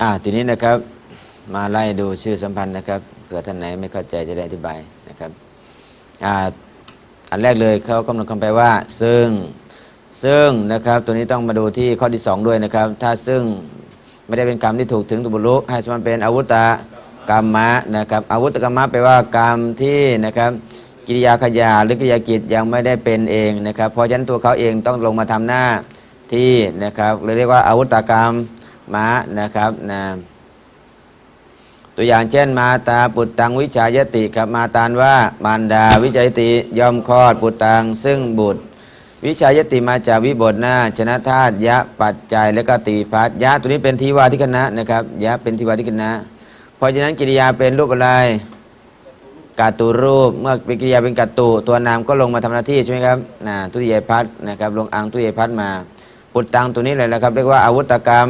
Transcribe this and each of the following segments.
อ่าทีนี้นะครับมาไล่ดูชื่อสัมพันธ์นะครับเผื่อท่านไหนไม่เข้าใจจะได้อธิบายนะครับอ่าอันแรกเลยเขากำหนดคำแปลว่า ซึ่งซึ่งนะครับตัวนี้ต้องมาดูที่ข้อที่สองด้วยนะครับ ถ้าซึ่งไม่ได้เป็นกรรมที่ถูกถึงตุบุรุให้สมันเป็นอาวุตตกรรมะนะครับอาวุตกรรมะแปลว่ากรรมที่นะครับกิริยาขยาหรือกิริยากิจยังไม่ได้เป็นเองนะครับ เพราะฉะนั้นตัวเขาเองต้องลงมาทำหน้าที่นะครับหรือเรียกว่าอาวุตกรรม ม้านะครับนะตัวอย่างเช่นมาตาปุตตังวิชายติครับมาตานว่ามารดาวิจัยติยอมคลอดปุตตังซึ่งบุตร วิชายติมาจากวิบทหน้า ชนะธาตุยะปัจจัยและก็ตีพัทยะตัวนี้เป็นทีวาทิคณะนะครับยะเป็นทีวาทิคณะเพราะฉะนั้นกิริยาเป็นรูปอะไรกาตูรูปเมื่อเป็นกิริยาเป็นกาตูตัวนามก็ลงมาทำหน้าที่ใช่ไหมครับนะทุติยพัฒนะครับลงอังทุติยพัฒมาปุตตังตัวนี้เลยนะครับเรียกว่าอาวุธกรรม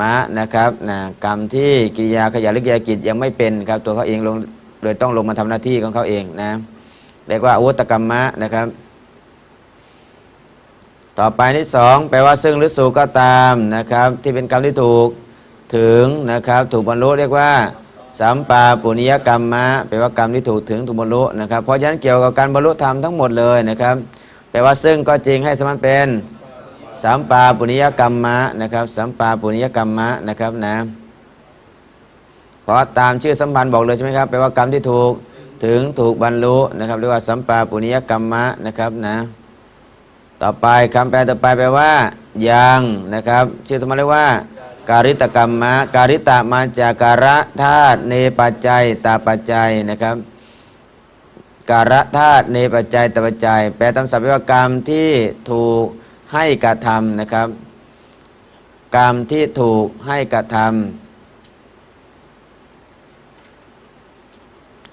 มะนะครับนะกรรมที่กิริยาขยะหรือกิริยากิจยังไม่เป็นครับตัวเขาเองลงเลยต้องลงมาทำหน้าที่ของเขาเองนะเรียกว่าอวุธกรรมะนะครับ ต่อไปที่สองแปลว่าซึ่งหรือสู่ก็ตามนะครับ ที่เป็นกรรมที่ถูกถึงนะครับถูกบรรลุเรียกว่าสัมปาปุญญกรรมมะแปลว่ากรรมที่ถูกถึงถูกบรรลุนะครับเพราะฉะนั้นเกี่ยวกับการบรรลุธรรมทั้งหมดเลยนะครับแปลว่าซึ่งก็จริงให้สมันเป็น สัมปาปุญญกรรมะนะครับสัมปาปุญญกรรมะนะครับนะเพราะตามชื่อสัมพันธ์บอกเลยใช่ไหมครับแปลว่ากรรมที่ถูกถึงถูกบรรลุนะครับเรียกว่าสัมปาปุญญกรรมะนะครับนะต่อไปคำแปลต่อไปแปลว่ายังนะครับชื่อธรรมะเรียกว่า การิตกรรมมะการิตะมาจากการะธาตุเนปัจจัยตาปัจจัยนะครับการะธาตุเนปัจจัยตาปัจจัย แปลตามศัพท์ว่ากรรมที่ถูก ให้กระทำนะครับ กรรมที่ถูกให้กระทำ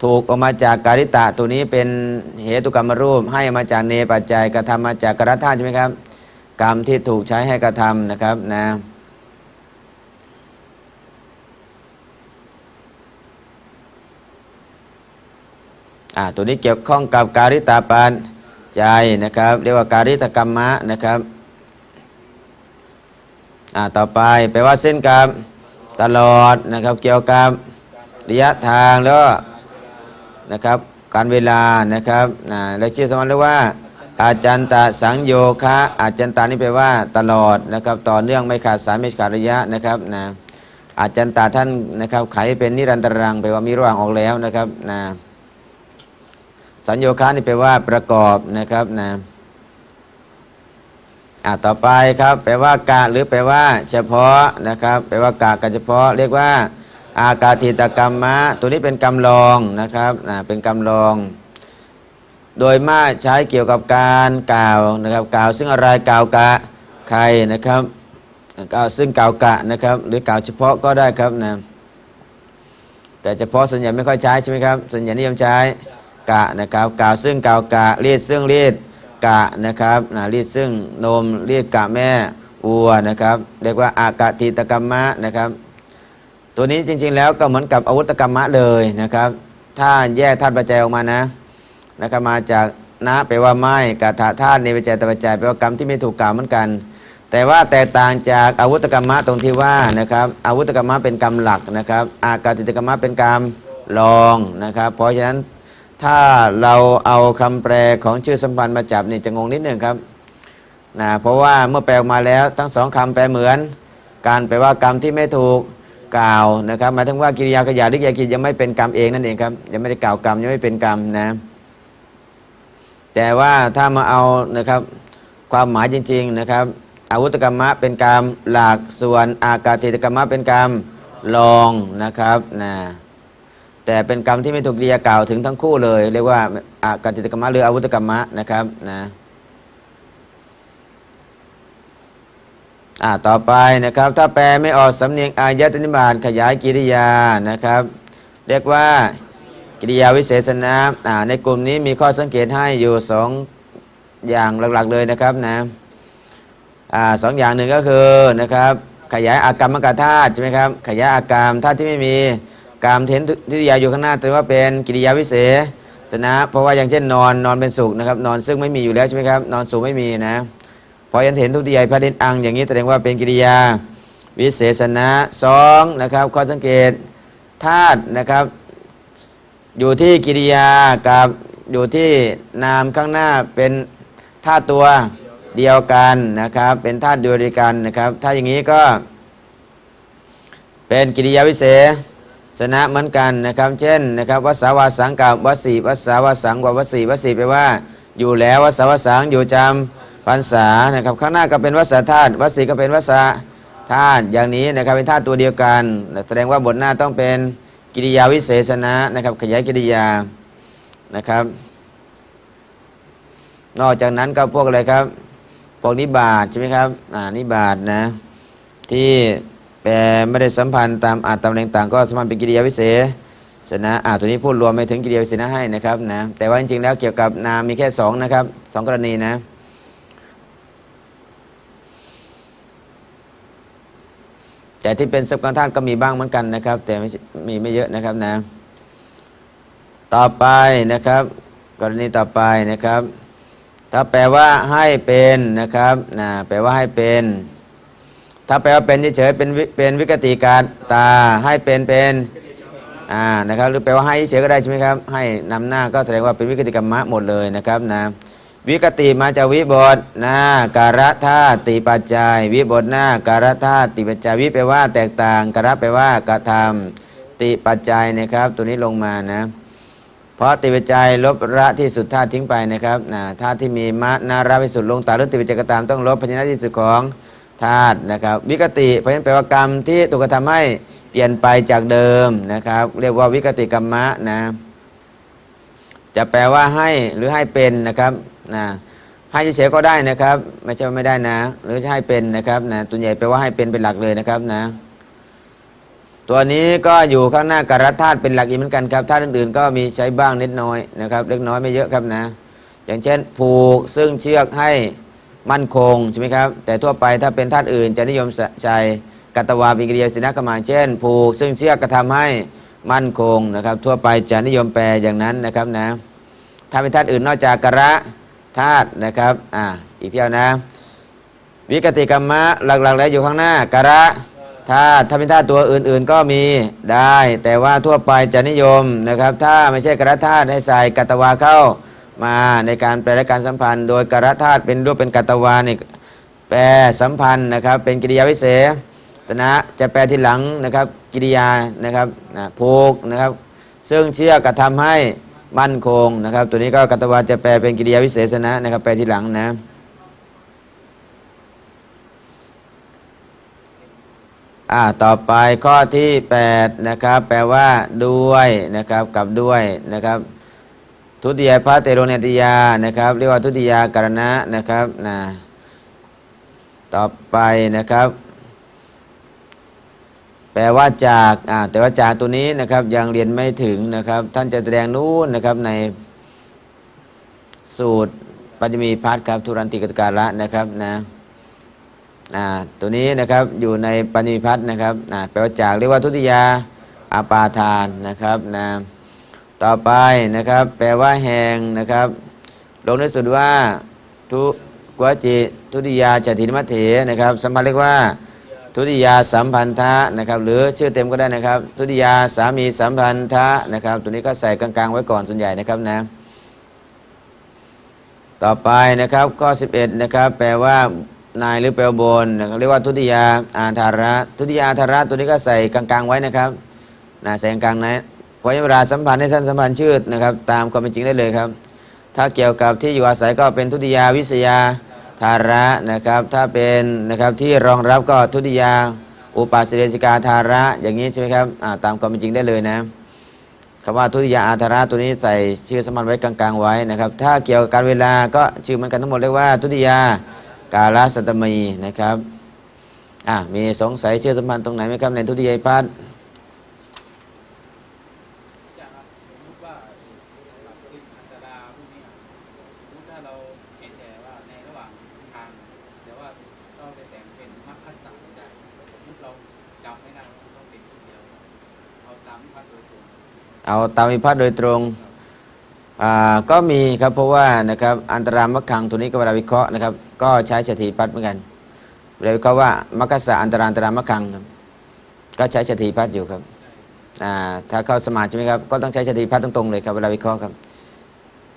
ถูกออกมาจากการิตะตัวนี้เป็นเหตุกรรมรูป ให้มาจากเนปัจจัยกระทำมาจากกระธาใช่ไหมครับ กรรมที่ถูกใช้ให้กระทำนะครับนะอ่าตัวนี้เกี่ยวข้องกับการิตาปาน ใจนะครับ เรียกว่าการิตกรรมะนะครับอ่าต่อไปแปลว่าเส้นกับตลอดนะครับ เกี่ยวกับระยะทางแล้วนะครับการเวลานะครับนะและชื่อสมมติเรียกว่า อาจันตะสังโยคะอาจันตานี่แปลว่าตลอดนะครับ ต่อเนื่องไม่ขาดสายไม่ขาดระยะนะครับนะอาจันตาท่านนะครับไขเป็นนิรันตรังแปลว่ามีระหว่างออกแล้วนะครับนะ สัญโยคะนี่แปลว่าประกอบนะครับนะอ่าต่อไปครับ แปลว่ากะหรือแปลว่า เฉพาะนะครับ แปลว่ากะกับเฉพาะ เรียกว่า อากาติตกรรมะ ตัวนี้เป็นกรรองนะครับนะเป็นกรรอง โดยมากใช้เกี่ยวกับการกล่าวนะครับ กล่าวซึ่งอะไรกล่าวกะใครนะครับกล่าวซึ่งกล่าวกะนะครับ หรือกล่าวเฉพาะก็ได้ครับนะแต่เฉพาะส่วนใหญ่ไม่ค่อยใช้ใช่ไหมครับ ส่วนใหญ่นิยมใช้ กะนะครับกาวซึ่งกาวกะเรียดซึ่งเรียดกะนะครับนะเรียดซึ่งนมเรียดกะแม่วัวนะครับเรียกว่าอากาติตกรรมะนะครับตัวนี้จริงๆแล้วก็เหมือนกับอาวุธกรรมะเลยนะครับถ้าแยกธาตุปัจจัยออกมานะนะครับมาจากนะแปลว่าไม่กับธาตุธาตุในปัจจัยตปัจจัยแปลว่ากรรมที่ไม่ถูกกล่าวเหมือนกัน แต่ว่าแตกต่างจากอาวุธกรรมะตรงที่ว่านะครับอาวุธกรรมะเป็นกรรมหลักนะครับอากาติตกรรมะเป็นกรรมรองนะครับ เพราะฉะนั้น ถ้าเราเอาคำแปลของชื่อสัมพันธ์มาจับเนี่ยจะงงนิดหนึ่งครับนะเพราะว่าเมื่อแปลออกมาแล้วทั้งสองคำแปลเหมือน การแปลว่ากรรมที่ไม่ถูกกล่าวนะครับหมายถึงว่ากิริยาขยะหรือกิริยากิจยังไม่เป็นกรรมเองนั่นเองครับยังไม่ได้กล่าวกรรมยังไม่เป็นกรรมนะแต่ว่าถ้ามาเอานะครับความหมายจริงๆนะครับอาวุธกรรมะเป็นกรรมหลักส่วนอากาติตกรรมะเป็นกรรมรองนะครับนะ แต่เป็นกรรมที่ไม่ถูกกิริยกล่าวถึงทั้งคู่เลย เรียกว่าอากาติตกรรมะหรืออาวุธกรรมะนะครับนะอ่าต่อไปนะครับ ถ้าแปลไม่ออกสำเนียงอายตนิบาตขยายกิริยานะครับ เรียกว่ากิริยาวิเศษณะอ่าในกลุ่มนี้มีข้อสังเกตให้อยู่สองอย่างหลักๆเลยนะครับนะอ่าสองอย่างหนึ่งก็คือนะครับขยายอากรรมกธาตุใช่ไหมครับขยายอากรรมธาตุที่ไม่มี กรรมเทนทิฏยาอยู่ข้างหน้าถือว่าเป็นกิริยาวิเศษณะเพราะว่าอย่างเช่นนอนนอนเป็นสุขนะครับนอนซึ่งไม่มีอยู่แล้วใช่ไหมครับนอนสูงไม่มีนะพอยันเห็นทุติยายพระเดนอัง อย่างนี้แสดงว่าเป็นกิริยาวิเศษณะสองนะครับข้อสังเกตธาตุนะครับ อยู่ที่กิริยากับอยู่ที่นามข้างหน้าเป็นธาตุตัวเดียวกันนะครับ เป็นธาตุเดียวกันนะครับ ถ้าอย่างนี้ก็เป็นกิริยาวิเศษ ณะเหมือนกันนะครับ เช่นนะครับวัสสาวาสังกับวัสสีวัสสาวาสังกับวัสสีวัสสีแปลว่า อยู่แล้ววัสสาวาสังอยู่จำพรรษานะครับข้างหน้าก็เป็นวัสสธาตุวัสสีก็เป็นวัสสธาตุอย่างนี้นะครับเป็นธาตุตัวเดียวกัน แสดงว่าบทหน้าต้องเป็นกิริยาวิเศษณะนะครับ ขยายกิริยานะครับ นอกจากนั้นก็พวกอะไรครับพวกนิบาตใช่ไหมครับอ่านิบาตนะที่ แปลไม่ได้สัมพันธ์ตามอาจตามแรงต่างก็สัมพันธ์เป็นกิริยาวิเศษณะอ่าตัวนี้พูดรวมไปถึงกิริยาวิเศษณะให้นะครับนะแต่ว่าจริงๆแล้วเกี่ยวกับนามมีแค่สองนะครับสองกรณีนะแต่ที่เป็นสับการธาตุก็มีบ้างเหมือนกันนะครับ แต่ไม่มีไม่เยอะนะครับนะ ต่อไปนะครับ กรณีต่อไปนะครับ ถ้าแปลว่าให้เป็นนะครับนะแปลว่าให้เป็น ถ้าแปลว่าเป็นเฉยเป็นเป็นวิกติการตาให้เป็นเป็นอ่านะครับหรือแปลว่าให้เฉยก็ได้ใช่ไหมครับให้นำหน้าก็แสดงว่าเป็นวิกติกรรมะหมดเลยนะครับนะวิกติมาจากวิบทหน้าการะธาติปัจจัย วิบทหน้าการะธาติปัจจัยวิแปลว่าแตกต่างการะแปลว่ากระทำติปัจจัยนะครับ ตัวนี้ลงมานะเพราะติปัจจัยลบระที่สุดธาตุทิ้งไปนะครับนะธาตุที่มีมะนาระวิสุทธิ์ลงตาหรือติปัจจัยก็ตามต้องลบพยัญชนะที่สุดของ ธาตุนะครับ วิกติเพราะฉะนั้นแปลว่ากรรมที่ถูกกระทำให้เปลี่ยนไปจากเดิมนะครับ เรียกว่าวิกติกรรมะนะจะแปลว่าให้หรือให้เป็นนะครับนะให้เฉยๆก็ได้นะครับ ไม่ใช่ว่าไม่ได้นะ หรือจะให้เป็นนะครับนะตัวใหญ่แปลว่าให้เป็นเป็นหลักเลยนะครับนะ ตัวนี้ก็อยู่ข้างหน้าการธาตุเป็นหลักอีกเหมือนกันครับธาตุอื่นๆก็มีใช้บ้างเล็กน้อยนะครับ เล็กน้อยไม่เยอะครับนะ อย่างเช่น ผูกซึ่งเชือกให้ มั่นคงใช่ไหมครับ แต่ทั่วไปถ้าเป็นธาตุอื่นจะนิยมใช้กัตวาปิกิริยาสินะกรรมาเช่น ผูก ซึ่งเชือกกระทำให้มั่นคงนะครับ ทั่วไปจะนิยมแปลอย่างนั้นนะครับนะถ้าเป็นธาตุอื่นนอกจากกระธาตุนะครับอ่าอีกเที่ยวนะ วิกติกรรมะหลักๆแล้วอยู่ข้างหน้ากระธาตุถ้าเป็นธาตุตัวอื่นๆก็มีได้ แต่ว่าทั่วไปจะนิยมนะครับ ถ้าไม่ใช่กระธาตุให้ใส่กัตวาเข้า มาในการแปลและการสัมพันธ์ โดยกระธาตุเป็นรูปเป็นกัตวานี่แปลสัมพันธ์นะครับเป็นกิริยาวิเศษตนะจะแปลทีหลังนะครับกิริยานะครับนะผูกนะครับ ซึ่งเชื่อกระทำให้มั่นคงนะครับ ตัวนี้ก็กัตวาจะแปลเป็นกิริยาวิเศษณะนะครับ แปลทีหลังนะอ่าต่อไปข้อที่ 8 นะครับ แปลว่าด้วยนะครับกับด้วยนะครับ ทุติยพระเตโรเนติยานะครับ เรียกว่าทุติยากรณะนะครับนะต่อไปนะครับ แปลว่าจากอ่าแต่ว่าจากตัวนี้นะครับยังเรียนไม่ถึงนะครับ ท่านจะแสดงนู้นนะครับในสูตรปัจจมีพัฒครับทุรันติกตการะนะครับนะอ่าตัวนี้นะครับอยู่ในปัญญพัฒน์นะครับอ่าแปลว่าจากเรียกว่าทุติยาอาปาทานนะครับนะ ต่อไปนะครับ แปลว่าแหงนะครับ ลงในสุดว่า ทุกวจิทุติยาจตินมัตเถนะครับ สัมพันธ์เรียกว่า ทุติยาสัมพันธะนะครับ หรือชื่อเต็มก็ได้นะครับ ทุติยาสามีสัมพันธะนะครับ ตัวนี้ก็ใส่กลางๆ ไว้ก่อนส่วนใหญ่นะครับนะ ต่อไปนะครับข้อ 11 นะครับ แปลว่านายหรือแปลว่าบนนะครับเรียกว่าทุติยาอาธาระ ทุติยาอาธาระตัวนี้ก็ใส่กลางๆไว้นะครับนะใส่กลางๆนะ พอเวลาสัมพันธ์ให้ท่านสัมพันธ์ชื่อนะครับ ตามความเป็นจริงได้เลยครับ ถ้าเกี่ยวกับที่อยู่อาศัยก็เป็นทุติยาวิสยาธาระนะครับ ถ้าเป็นนะครับที่รองรับก็ทุติยา อุปาสิเรสิกาธาระอย่างนี้ใช่ไหมครับตามความเป็นจริงได้เลยนะคำว่าทุติยาอาธาระตัวนี้ใส่ชื่อสัมพันธ์ไว้กลางๆไว้นะครับ ถ้าเกี่ยวกับการเวลาก็ชื่อมันกันทั้งหมดเรียกว่า ทุติยากาลสัตมีนะครับอะมีสงสัยเชื่อสัมพันธ์ตรงไหนไหมครับในทุติยพัฒน์ อย่างครับสมมติว่าหลักติดอันตราพวกนี้ครับสมมติถ้าเราเห็นแต่ว่าในระหว่างทาง แต่ว่าเราไปแต่งเป็นมัคคัสสะไม่ได้สมมติเราจำไม่ได้ว่าต้องเป็นคนเดียวเอาตามที่พัดโดยตรง เอาตามวิพัฒน์โดยตรงอ่าก็มีครับเพราะว่านะครับอันตรามะขังตัวนี้ก็เวลาวิเคราะห์นะครับ ก็ใช้สถิพัฒน์เหมือนกันเรียเขาว่ามัคคสะอันตรานตรามะคังครับก็ใช้สถิพัฒน์อยู่ครับอ่าถ้าเข้าสมาธิใช่ไหมครับก็ต้องใช้สติพัฒน์ตรงๆเลยครับเวลาวิเคราะห์ครับ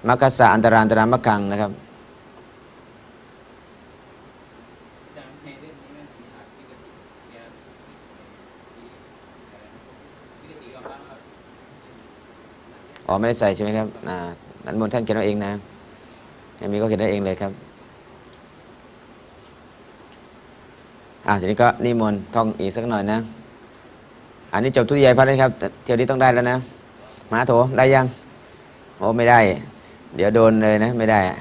มัคคสะอันตรานตรามะคังนะครับ อาจารย์ในเรื่องนี้มันมีอักพิกติเนี่ยที่อะไรนะพิกติก็ว่า อ๋อไม่ได้ใส่ใช่ไหมครับอ่านั้นมนท่านเขียนเอาเองนะยังมีก็เขียนเอาเองเลยครับอ่าทีนี้ก็นิมนต์ท่องอีกสักหน่อยนะ อันนี้จบทุติยพัฒน์นะครับ เที่ยวนี้ต้องได้แล้วนะมาโถได้ยังโอ้ไม่ได้ เดี๋ยวโดนเลยนะ ไม่ได้อะ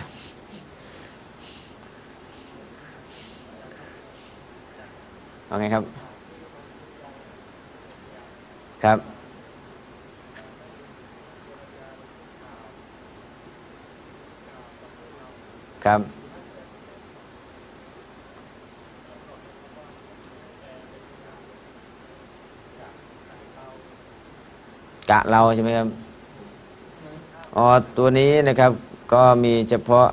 เอาไงครับ ครับ ครับ กะเราใช่ไหมครับ อ๋อ ตัวนี้นะครับ ก็มีเฉพาะ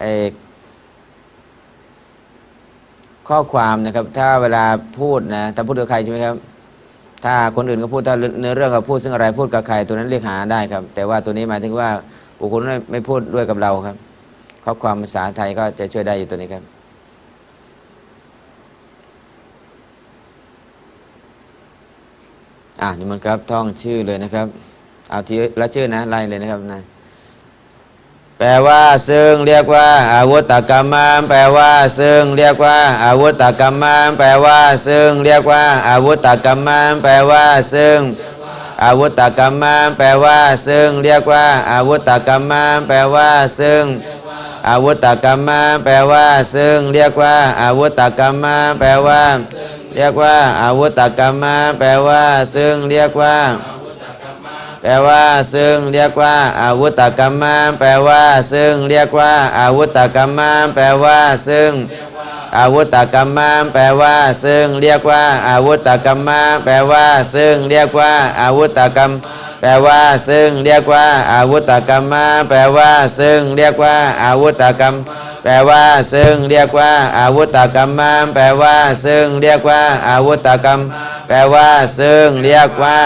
ไอข้อความนะครับ ถ้าเวลาพูดนะ ถ้าพูดกับใครใช่ไหมครับ ถ้าคนอื่นก็พูด ถ้าเนื้อเรื่องเขาพูดซึ่งอะไรพูดกับใครตัวนั้นเรียกหาได้ครับ แต่ว่าตัวนี้หมายถึงว่า บุคคลนั้นไม่พูดด้วยกับเราครับข้อความภาษาไทยก็จะช่วยได้อยู่ตัวนี้ครับ อ่านี่มันครับท่องชื่อเลยนะครับ เอาทีละชื่อนะไล่เลยนะครับนะแปลว่า ซึ่งเรียกว่า อาวุธตกรรมามแปลว่า ซึ่งเรียกว่า อาวุธตกรรมามแปลว่า ซึ่งเรียกว่า อาวุธตกรรมามแปลว่า ซึ่ง อาวุธตกรรมามแปลว่า ซึ่งเรียกว่า อาวุธตกรรมามแปลว่า ซึ่ง อาวุธตกรรมามแปลว่า ซึ่งเรียกว่า อาวุธตกรรมามแปลว่า เรียกว่า อาวุธตกรรมามแปลว่า ซึ่งเรียกว่าแปลว่า ซึ่งเรียกว่า อาวุธตกรรมามแปลว่า ซึ่งเรียกว่า อาวุธตกรรมามแปลว่า ซึ่ง อาวุธตกรรมามแปลว่า ซึ่งเรียกว่าอาวุธตกรรมามแปลว่า ซึ่งเรียกว่าอาวุธตกรรม แปลว่า ซึ่งเรียกว่าอาวุธตกรรมามแปลว่า ซึ่งเรียกว่าอาวุธตกรรม แปลว่า ซึ่งเรียกว่าอาวุธตกรรมามแปลว่า ซึ่งเรียกว่าอาวุธตกรรม แปลว่า ซึ่งเรียกว่า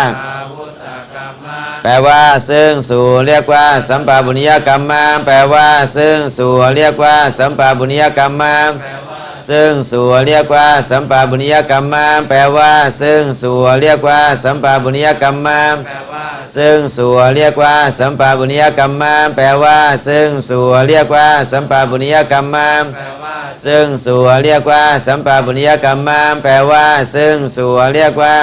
แปลว่า ซึ่งสู่เรียกว่า สัมปาบุญญกรรมมาแปลว่า ซึ่งสู่เรียกว่า สัมปาบุญญกรรมมา ซึ่งส่วนเรียกว่าสัมปาบุญญกรรมมาแปลว่า ซึ่งส่วนเรียกว่าสัมปาบุญญกรรมมาซึ่งส่วนเรียกว่าสัมปาบุญญกรรมมาแปลว่า ซึ่งส่วนเรียกว่าสัมปาบุญญกรรมมาซึ่งส่วนเรียกว่าสัมปาบุญญกรรมมาแปลว่า ซึ่งส่วนเรียกว่า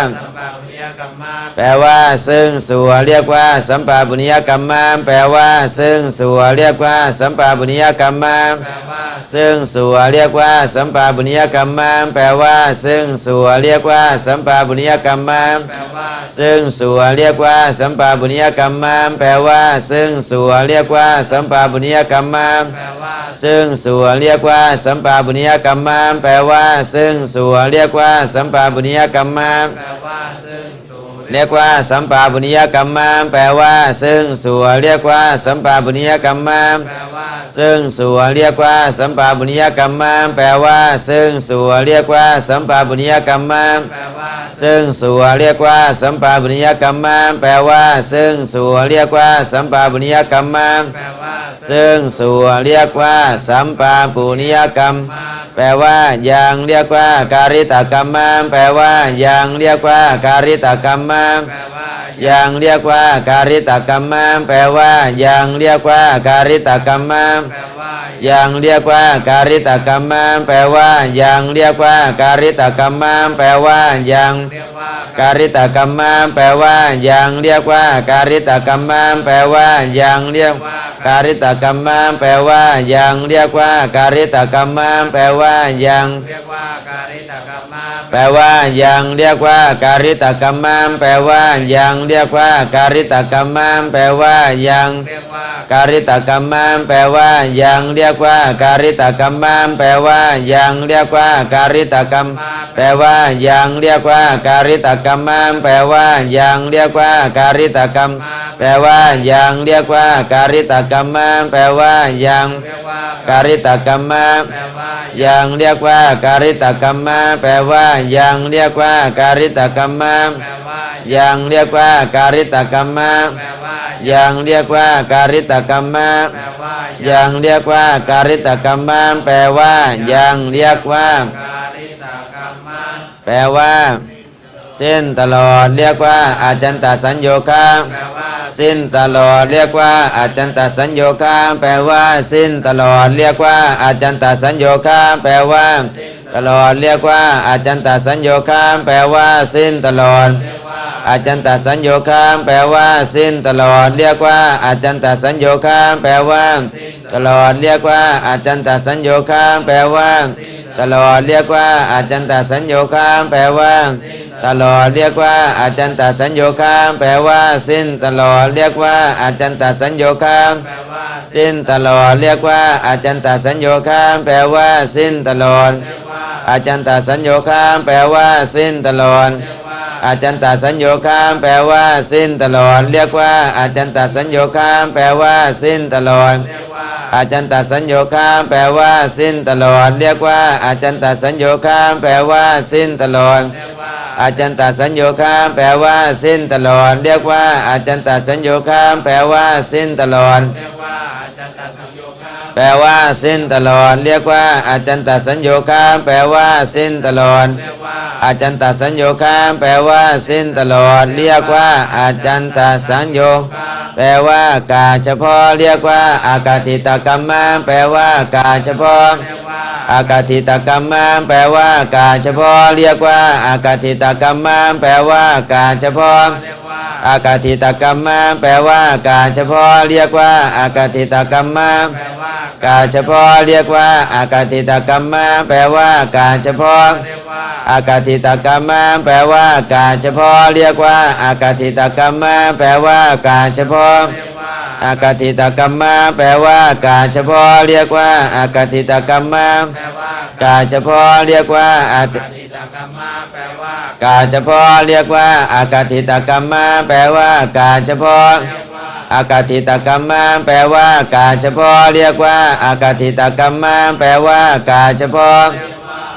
แปลว่า ซึ่งสัวเรียกว่าสัมปาบุญญกรรมามแปลว่า ซึ่งสัวเรียกว่าสัมปาบุญญกรรมามซึ่งสัวเรียกว่าสัมปาบุญญกรรมามแปลว่า ซึ่งสัวเรียกว่าสัมปาบุญญกรรมามซึ่งสัวเรียกว่าสัมปาบุญญกรรมามแปลว่า ซึ่งสัวเรียกว่าสัมปาบุญญกรรมามซึ่งสัวเรียกว่าสัมปาบุญญกรรมามแปลว่า ซึ่งสัวเรียกว่าสัมปาบุญญกรรมาม เรียกว่าสัมปาบุญญกรรมมแปลว่าซึ่งสัวนเรียกว่าสัมปาบุญญกรรมมาซึ่งสัวนเรียกว่าสัมปาบุญญกรรมมแปลว่าซึ่งสัวนเรียกว่าสัมปาบุญญกรรมมาซึ่งสัวเรียกว่าสัมปาบุญญกรรมมแปลว่าซึ่งสัวนเรียกว่าสัมปาบุญญกรรมมา ซึ่งส่วนเรียกว่า สัมปาปุณิยกรรม แปลว่ายังเรียกว่าการิตกรรมมาแปลว่ายังเรียกว่าการิตกรรมมายังเรียกว่าการิตกรรมมาแปลว่ายังเรียกว่าการิตกรรมมา อย่างเรียกว่าการิตกรรมมแปลว่า อย่างเรียกว่าการิตกรรมมแปลว่าอย่างการิตกรรมมแปลว่าอย่างเรียกว่าการิตกรรมมแปลว่าอย่างเรียกการิตกรรมมแปลว่าอย่างเรียกว่าการิตกรรมมแปลว่าอย่างเรียกว่าการิ แปแปลว่ายังเรียกว่าการิตกรรมังแปลว่ายังเรียกว่าการิตกรรมังแปลว่ายังเรียกว่าการิตกรรมังแปลว่ายังเรียกว่าการิตกรรมังแปลว่ายังเรียกว่าการิตกรรมแปลว่ายังเรียกว่าการิตกรรมังแปลว่ายังเรียกว่าการิตกรรมแปลว่ายังเรียกว่าการิตกรรมังแปลว่ายังเรียกว่าการิตกรรมังแปลว่ายังเรียกว่าการิตกรรมังแปลว่ายังเรียกว่าการิตกรรมังแปลว่ายังเรียกว่าการิตกรรมังแปลว่ายังเรียกว่าการิตกรรมังแปลว่ายังเรียกว่าการิตกรรมังแปลว่ายังเรียกว่าการิตกรรมังแปลว่าสิ้นตลอดเรียกว่าอาจันตสัญโยคะแปลว่า สิ้นตลอดเรียกว่าอาจันตสัญโยคะแปลว่าสิ้นตลอดเรียกว่าอาจันตสัญโยคะแปลว่า ตลอดเรียกว่าอาจันตสัญโยคะแปลว่าสิ้นตลอดอาจันตสัญโยคะแปลว่าสิ้นตลอดเรียกว่าอาจันตสัญโยคะแปลว่าตลอดเรียกว่าอาจันตสัญโยคะแปลว่าตลอดเรียกว่าอาจันตสัญโยคะแปลว่า ตลอดเรียกว่าอาจันตสัญโยคะแปลว่าสิ้นตลอดเรียกว่าอาจันตสัญโยคะแปลว่าสิ้นตลอดเรียกว่าอาจันตสัญโยคะแปลว่าสิ้นตลอดเรียกว่าอาจันตสัญโยคะแปลว่าสิ้นตลอดเรียกว่าอาจันตสัญโยคะแปลว่าสิ้นตลอดเรียกว่าอาจันตสัญโยคะแปลว่าสิ้นตลอดเรียกว่าอาจันตสัญโยคะแปลว่าสิ้นตลอดเรียกว่าอาจันตสัญโยคะแปลว่าสิ้นตลอดเรียกว่า อาจันตสัญโยคะแปลว่าสิ้นตลอด เรียกว่าอาจันตสัญโยคะแปลว่าสิ้นตลอดเรียกว่าอาจารย์ตัดสังโยคะแปลว่าสิ้นตลอด เรียกว่าอาจันตสัญโยคะแปลว่าสิ้นตลอด เรียกว่าอาจันตสัญโยคะแปลว่าสิ้นตลอดเรียกว่าอาจันตสัญโย แปลว่ากาเฉพาะเรียกว่าอากาติตกรรมะแปลว่ากาเฉพาะเรียกว่า อากาติตกรรมะแปลว่ากาเฉพาะเรียกว่าอากาติตกรรมะแปลว่ากาเฉพาะ อากาติตกรรมะแปลว่าการเฉพาะเรียกว่า อากาติตกรรมะแปลว่ากาเฉพาะเรียกว่า อากาติตกรรมะแปลว่าการเฉพาะอากาติตกรรมะแปลว่าการเฉพาะเรียกว่า อากาติตกรรมะแปลว่าการเฉพาะอากาติตกรรมะแปลว่าการเฉพาะเรียกว่า อากาติตกรรมะแปลว่ากาเฉพาะเรียกว่าอาปฏิตกรรมะแปลว่า กาเฉพาะเรียกว่า อากาติตกรรมะแปลว่า กาเฉพาะอากาติตกรรมะแปลว่า กาเฉพาะเรียกว่า อากาติตกรรมะแปลว่า กาเฉพาะ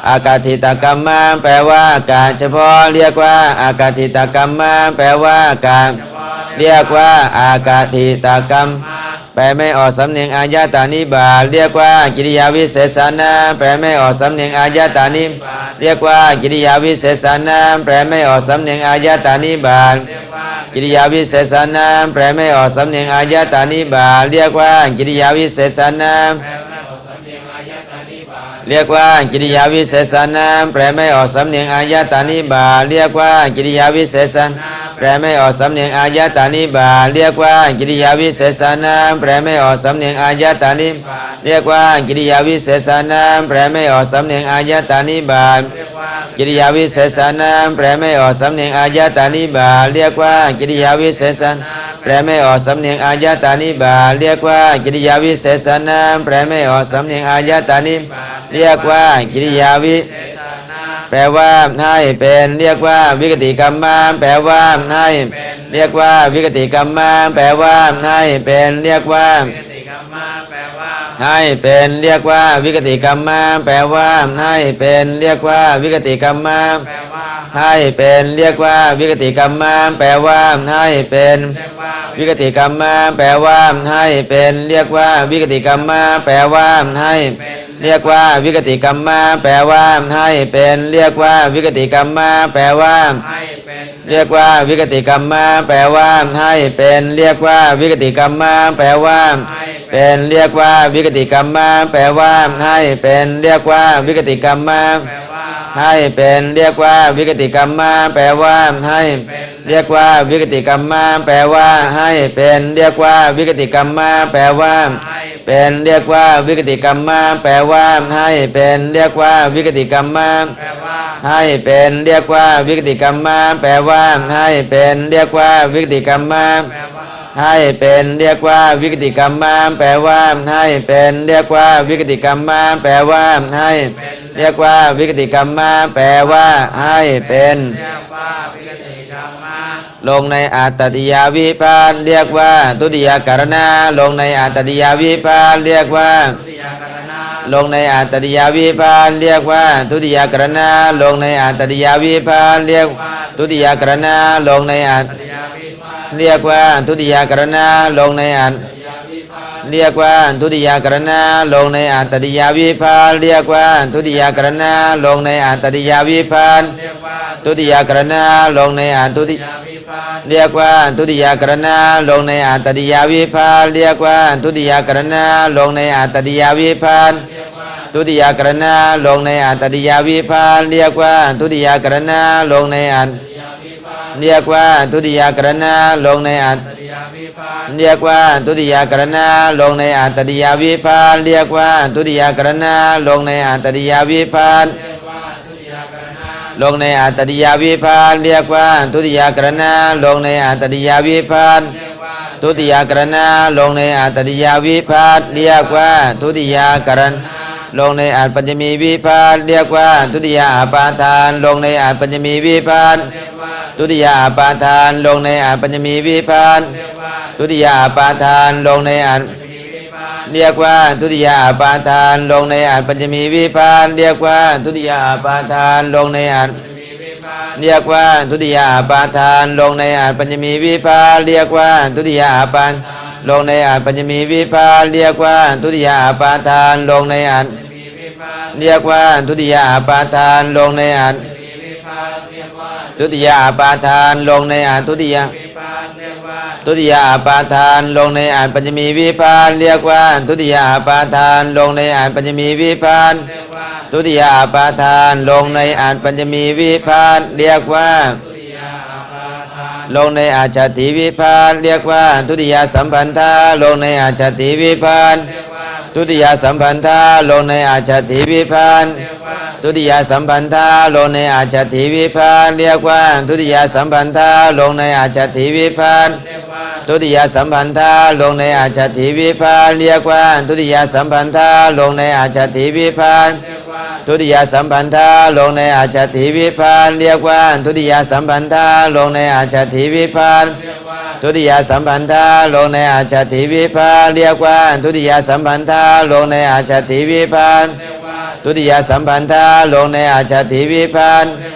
อากาติตกรรมะแปลว่า กาเฉพาะเรียกว่า อากาติตกรรมะแปลว่า กาเรียกว่า อากาติตกรรม แปลไม่ออกสำเนียงอายตานิบาตเรียกว่ากิริยาวิเศษนะแปลไม่ออกสำเนียงอายตานิเรียกว่ากิริยาวิเศษนะแปลไม่ออกสำเนียงอายตานิบาตเรียกว่ากิริยาวิเศษานะแปลไม่ออกสำเนียงอายตานิบาตเรียกว่ากิริยาวิเศษนะแปลว่าออกสำเนียงอายตานิบาตเรียกว่ากิริยาวิเศษานะแปลไม่ออกสำเนียงอายตานิบาตเรียกว่ากิริยาวิเศษานะ แปลไม่ออกสำเนียงอายตานิบาเรียกว่ากิริยาวิเศษนะแปลไม่ออกสำเนียงอายตานิเรียกว่ากิริยาวิเศษนะแปลไม่ออกสำเนียงอายตานิบาเรียกว่ากิริยาวิเศษนะแปลไม่ออกสำเนียงอายตานิบาเรียกว่ากิริยาวิเศษนะแปลไม่ออกสำเนียงอายตานิบาเรียกว่ากิริยาวิเศษนะแปลไม่ออกสำเนียงอายตานิเรียกว่ากิริยาวิเจตนา แปลว่าให้เป็นเรียกว่าวิกติกรรมะแปลว่าให้เรียกว่าวิกติกรรมะแปลว่าให้เป็นเรียกว่าปฏิกรรมะแปลว่าให้เป็นเรียกว่าวิกติกรรมะแปลว่าให้เป็นเรียกว่าวิกติกรรมะแปลว่าให้เป็นเรียกว่าวิกติกรรมะแปลว่าให้เป็นเรียกว่าวิกติกรรมะแปลว่าให้เป็นเรียกว่าวิกติกรรมะแปลว่าให้ เรียกว่าวิกติกรรมะแปลว่าให้เป็นเรียกว่าวิกติกรรมะแปลว่าให้เป็นเรียกว่าวิกติกรรมะแปลว่าให้เป็นเรียกว่าวิกติกรรมะแปลว่าเป็นเรียกว่าวิกติกรรมะแปลว่าให้เป็นเรียกว่าวิกติกรรมะแปลว่าให้เป็นเรียกว่าวิกติกรรมะแปลว่าให้เรียกว่าวิกติกรรมะแปลว่าให้เป็นเรียกว่าวิกติกรรมะแปลว่าให้ เป็นเรียกว่าวิกติกรรมะแปลว่าให้เป็นเรียกว่าวิกติกรรมะแปลว่าให้เป็นเรียกว่าวิกติกรรมมาแปลว่าให้เป็นเรียกว่าวิกติกรรมมาแปลว่าให้เป็นเรียกว่าวิกติกรรมมาแปลว่าให้เป็นเรียกว่าวิกติกรรมมาแปลว่าให้เรียกว่าวิกติกรรมมาแปลว่าให้เป็น ลงในอัตติยาวิพานเรียกว่า ทุติยการณาลงในอัตติยาวิพานเรียกว่าทุติยกรณาลงในอัตติยาวิพานเรียกว่า ทุติยากรณาลงในอัตติยาวิพานเรียกทุติยากรณาลงในอัตติยาวิพาเรียกว่าทุติยากรณาลงในอัตเรียกว่าทุติยากรณาลงในอัตติยาวิพานเรียกว่าทุติยากรณาลงในอัตติยาวิพานเรียกว่าทุติยากรณาลงในอัตติยาวิ เรียกว่าทุติยากรณาลงในอัตติยาวิพานเรียกว่าทุติยากรณาลงในอัตติยาวิพานทุติยากรณาลงในอัตติยาวิพานเรียกว่าทุติยากรณาลงในอัตเรียกว่าทุติยากรณาลงในอัตติยาวิพาเรียกว่าทุติยากรณาลงในอัตติยาวิพานเรียกว่าทุติยากรณาลงในอัตติยาวิพานเรียกว่า ลงในอัตติยาวิพานเรียกว่าทุติยากรณาลงในอัตติยาวิพานทุติยากรณาลงในอัตติยาวิพานเรียกว่าทุติยากรณลงในอัตปัญจมีวิพานเรียกว่าทุติยาอปาทาน ลงในอัตปัญจมีวิพานเรียกว่าทุติยาอปาทาน ลงในอัตปัญจมีวิพานเรียกว่าทุติยาอปาทานลงในอัต เรียกว่าทุติยาอาปาทาน ลงในอัตปัญจมีวิพานเรียกว่าทุติยาอาปาทานลงในอัตมีวิพาเรียกว่าทุติยาอาปาทาน ลงในอาปัญญมีวิภาเรียกว่าทุติยาปานลงในอาปัญญมีวิภาเรียกว่าทุติยาอาปาทานลงในอันมีวิพาเรียกว่าทุติยาอาปาทานลงในอันมีวิพาเรียาทุติยาปาทานลงในอันทุติยา ทุติยาอาปาทานลงในอันปัญญมีวิภาเรียกว่า ทุติยาอาปาทานลงในอันปัญญมีวิภาเรียกว่าทุติยาอาปาทานลงในอันปัญญมีวิภาเรียกว่าทุติยาอาปาทานลงในอาชาติวิพานเรียกว่า ทุติยสัมพันธาลงในอาชาติวิพานทุติยสัมพันธาลงในอาชาติวิพานทุติยสัมพันธาลงในอาชาติวิพานเรียกว่า ทุติยสัมพันธาลงในอาชาติวิพานเรียกว่า ทุติยสัมพันธาลงในอาชาติวิพานเรียกว่าทุติยสัมพันธาลงในอาชาติวิพานทุติยสัมพันธาลงในอาชาติวิพานเรียกว่าทุติยสัมพันธาลงในอาชาติวิพานทุติยสัมพันธาลงในอาชาติวิภานเรียกว่าทุติยสัมพันธาลงในอาชาติวิพานทุติยสัมพันธาลงในอาชาติวิพานเรียก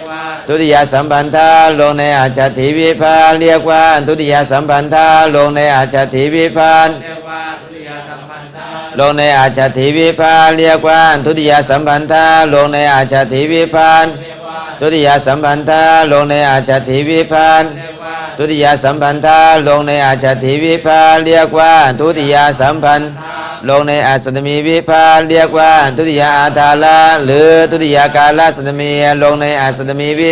ว่า ทุติยสัมพันธาลงในอาชาติวิพานเรียกว่าทุติยสัมพันธาลงในอาชาติวิพานเรียกว่าทุติยสัมพันธาลงในอาชาติวิพานเรียกว่าทุติยสัมพันธาลงในอาชาติวิพานเรียกว่าทุติยสัมพันธาลงในอาชาติวิพานเรียกว่าทุติยสัมพันธาลงในอาชาติวิภาเรียกว่าทุติยสัมพันธ์ ลงในอาสตมีวิภาเรียกว่า ทุติยอาทาละหรือทุติยากาลสตมีลงในอาสตมีวิ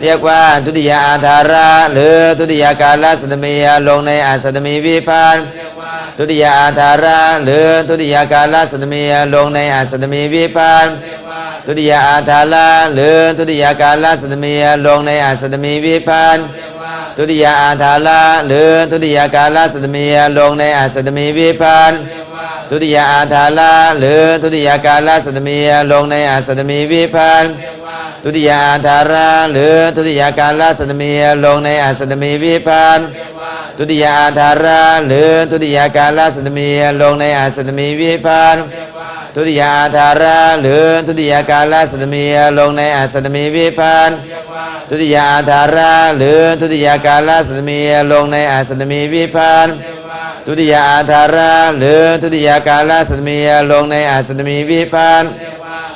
เรียกว่าทุติยอาทาระหรือทุติยากาลสตมีลงในอาสตมีวิภาเรียกว่าทุติยอาทาระหรือทุติยากาลสตมีลงในอาสตมีวิภาเรียกว่าทุติยอาทาระหรือทุติยากาลสตมีลงในอาสตมีวิภาเรียกว่าทุติยอาทาละหรือทุติยากาลสัตมีลงในอาสัตมีวิพานเรียกว่า ทุติยอาทาละหรือทุติยากาลสัตมีลงในอาสัตมีวิพานเรียกว่าทุติยอาทาระหรือทุติยากาลสัตมีลงในอาสัตมีวิพานเรียกว่าทุติยอาทาระหรือทุติยากาลสัตมีลงในอาสัตมีวิพานเรียกว่าทุติยอาทาระหรือทุติยากาลสัตมีลงในอาสัตมีวิพานเรียกว่าทุติยาธาระหรือทุติยากาลสัตมีลงในอาสัตมีวิพานเรียกว่า ทุติยาธาระหรือทุติยากาลสัตมีลงในอาสัตมีวิพาน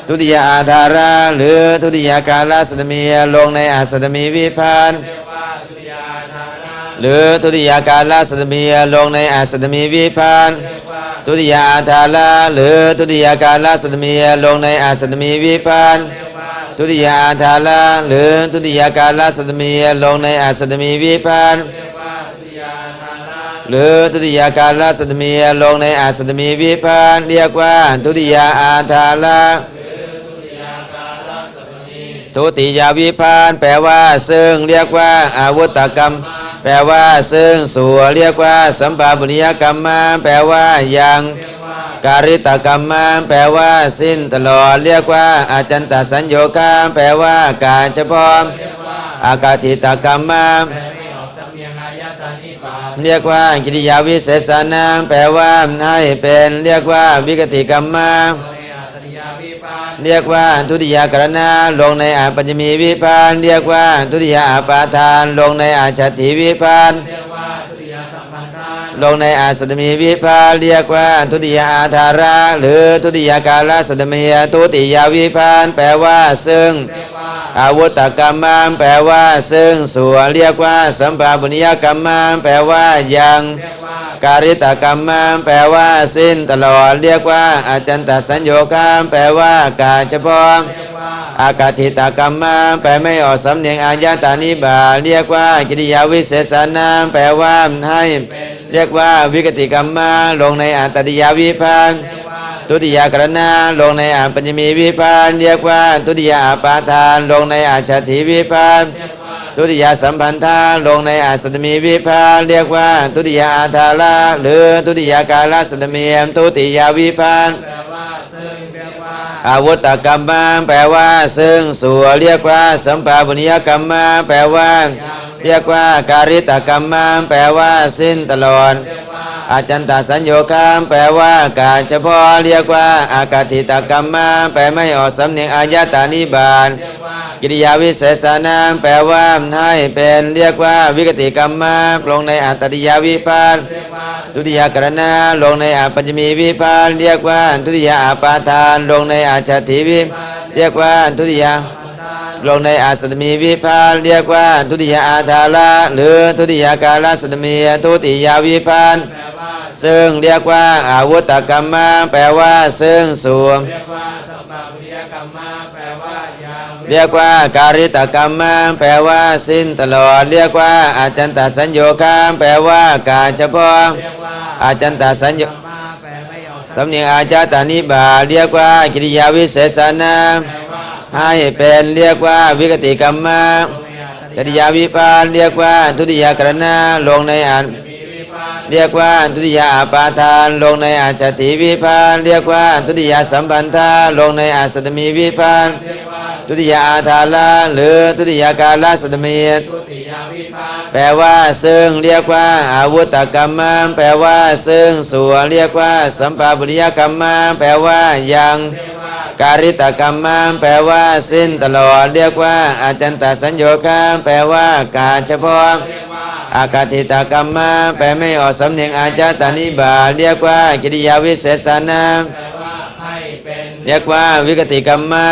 ทุติยาธาระหรือทุติยากาลสัตมีลงในอาสัตมีวิพานหรือทุติยากาลสัตมีลงในอาสัตมีวิพานทุติยาธาระหรือทุติยากาลสัตมีลงในอาสัตมีวิพานทุติยาธาระหรือทุติยากาลสัตมีลงในอาสัตมีวิพานาทุติยาธาระ หรือทุติยากาลสัตมีลงในอาสัตมีวิพานเรียกว่าทุติยาอาทาละทุติยวิพานแปลว่าซึ่งเรียกว่าอาวุธกรรม แปลว่าซึ่งสัวเรียกว่า สัมปาบุญญกรรมแปลว่ายังการิตกรรมมาแปลว่า สิ้นตลอดเรียกว่า อาจันตสัญโยคาแปลว่าการเฉพาะอากาติตกรรมมาแเรียกว่ากิริยาวิเศษนามแปลว่าให้เป็นเรียกว่าวิกติกรรมมาเรียกว่าทุติยากรณาลงในอาปัญจมีวิพานเรียกว่าทุติยาอาปาทาน ลงในอาชัตถิวิพานเรียกว่าทุติยสัมพันธานลงในอาสัตมีวิพานเรียกว่าทุติยาอาธาระ หรือทุติยากาลสัตมีทุติยาวิพานแปลว่าซึ่ง อาวุธกรรมมแปลว่า ซึ่งส่วนเรียกว่า สัมปาบุญญกรรมมแปลว่ายังเรียกว่าการิตกรรมมแปลว่าสิ้นตลอดเรียกว่า อาจันตสัญโยคามแปลว่าการเฉพาะเรียกว่าอากาติตกรรมมาแปลไม่ออกสำเนียงอายตานิบาตเรียกว่า กิริยาวิเศษนามแปลว่าให้ เรียกว่าวิกติกรรมมาลงในอัตติยาวิพา ตุติยากรณาลงในอาปัญญมีวิพานเรียกว่าตุติยาอาปาทานลงในอาชาติวิพานตุติยาสัมพันธาลงในอาสัตตมีวิพานเรียกว่าตุติยาอาทาระหรือตุติยากาลสัตมีมตุติยาวิพานแปลว่าซึ่งเรียกว่าอาวุธกรรมมาแปลว่า ซึ่งสัวเรียกว่า สัมปาบุญญกรรมมาแปลว่า เรียกว่าการิตกรรมมาแปลว่า สิ้นตลอด อาจันตสัญโยคามแปลว่าการเฉพาะเรียกว่า อากาติตกรรมมาแปลไม่ออกสำเนียงอายตานิบาตกิริยาวิเศษนามแปลว่าให้เป็นเรียกว่าวิกติกรรมมาลงในอัตติยาวิพานทุติยากรณาลงในอาปัญจมีวิพานเรียกว่าทุติยาอาปาทานลงในอาชาติวิเรียกว่าทุติยาลงในอาสตมีวิพานเรียกว่าทุติยาอาธาระหรือทุติยากาลสตมีทุติยาวิพาน ซึ่งเรียกว่าอาวุธกรรมมาแปลว่า ซึ่งสวมเรียกว่าสัมปาปุริยกรรมมาแปลว่ายังเรียกว่าการิตกรรมมาแปลว่า สิ้นตลอด เรียกว่าอาจันตสัญโยคามแปลว่าการเฉพาะเรียกว่าอาจันตสัญโยกรรมมาแปลไม่ออกสำเนียงอาจาตานิบาตเรียกว่ากิริยาวิเศษนามให้เป็นเรียกว่าวิกติกรรมมากริยาวิพานเรียกว่าทุติยากรณาลงในอัน เรียกว่าทุติยาอาปาทาน ลงในอาชติวิพาน เรียกว่าทุติยาสัมพันธาลงในอาสัตมีวิพานทุติยาอาทาลาหรือทุติยากาลาสัตมีแปลว่าซึ่งเรียกว่าอาวุธกรรมมาแปลว่าซึ่งส่วนเรียกว่า สัมปาบุริยกรรมมาแปลว่ายังการิตกรรมมาแปลว่าสิ้นตลอด เรียกว่าอาจันตสัญโยคามแปลว่า กาเฉพาะ อากาติตกรรมมาแปลไม่ออกสำเนียงอาจาตานิบาเรียกว่ากิริยาวิเศษนาเรียกว่าวิกติกรรมมา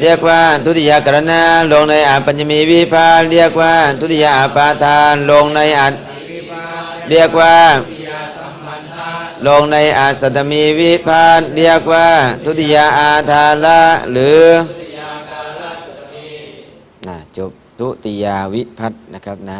เรียกว่าทุติยากรณาลงในอาปัญจมีวิพาเรียกว่าทุติยาอาปาทานลงในอัตวิปาเรียกว่าลงในอาสัตตมีวิพานเรียกว่าทุติยาอาทาระหรือ ตุติยาวิพัฒนะครับนะ